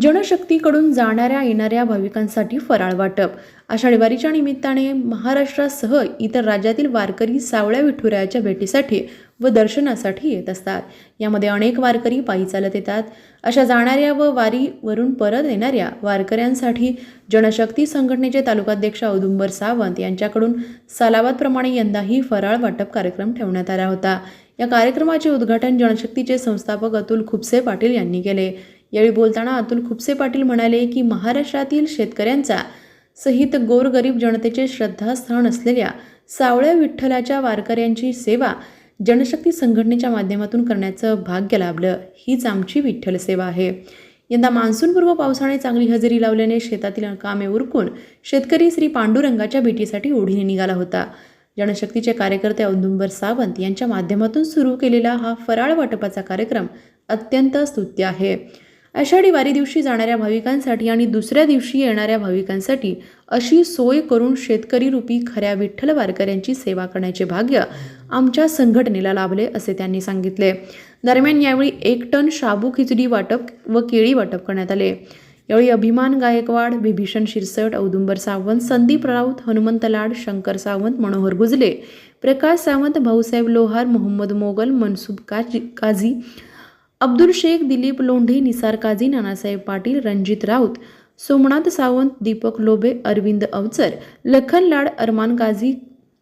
जनशक्तीकडून जाणाऱ्या येणाऱ्या भाविकांसाठी फराळ वाटप. आषाढी वारीच्या निमित्ताने महाराष्ट्रासह इतर राज्यातील वारकरी सावळ्या विठुरायाच्या भेटीसाठी व दर्शनासाठी येत असतात. यामध्ये अनेक वारकरी पायी चालत येतात. अशा जाणाऱ्या व वारीवरून परत येणाऱ्या वारकऱ्यांसाठी जनशक्ती संघटनेचे तालुकाध्यक्ष औदुंबर सावंत यांच्याकडून सालाबादप्रमाणे यंदाही फराळ वाटप कार्यक्रम ठेवण्यात आला होता. या कार्यक्रमाचे उद्घाटन जनशक्तीचे संस्थापक अतुल खुपसे पाटील यांनी केले. यावेळी बोलताना अतुल खुपसे पाटील म्हणाले की महाराष्ट्रातील शेतकऱ्यांचा सहित गोरगरीब जनतेचे श्रद्धास्थान असलेल्या सावळ्या विठ्ठलाच्या वारकऱ्यांची सेवा जनशक्ती संघटनेच्या माध्यमातून करण्याचं भाग्य लाभलं. हीच आमची विठ्ठल सेवा आहे. यंदा मान्सूनपूर्व पावसाने चांगली हजेरी लावल्याने शेतातील कामे उरकून शेतकरी श्री पांडुरंगाच्या भेटीसाठी ओढीने निघाला होता. जनशक्तीचे कार्यकर्ते औदुंबर सावंत यांच्या माध्यमातून सुरू केलेला हा फराळ वाटपाचा कार्यक्रम अत्यंत स्तुत्य आहे. आषाढी वारी दिवशी जाणाऱ्या भाविकांसाठी आणि दुसऱ्या दिवशी येणाऱ्या भाविकांसाठी अशी सोय करून शेतकरी रूपी खऱ्या विठ्ठल वारकऱ्यांची सेवा करण्याचे भाग्य आमच्या संघटनेला लाभले असे त्यांनी सांगितले. दरम्यान यावेळी एक टन शाबू खिचडी वाटप व केळी वाटप करण्यात आले. यावेळी अभिमान गायकवाड विभीषण शिरसट औदुंबर सावंत संदीप राऊत हनुमंत लाड शंकर सावंत मनोहर गुजले प्रकाश सावंत भाऊसाहेब लोहार मोहम्मद मोगल मनसुब काजी काझी अब्दुल शेख दिलीप लोंढे निसार काझी नानासाहेब पाटील रणजित राऊत सोमनाथ सावंत दीपक लोबे अरविंद अवचर लखन लाड अरमान काझी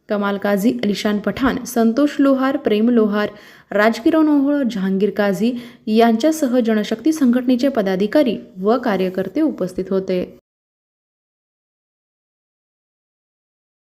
कमाल काझी अलिशान पठाण संतोष लोहार प्रेम लोहार राजकिरण ओहोळ जहांगीर काझी यांच्यासह जनशक्ती संघटनेचे पदाधिकारी व कार्यकर्ते उपस्थित होते.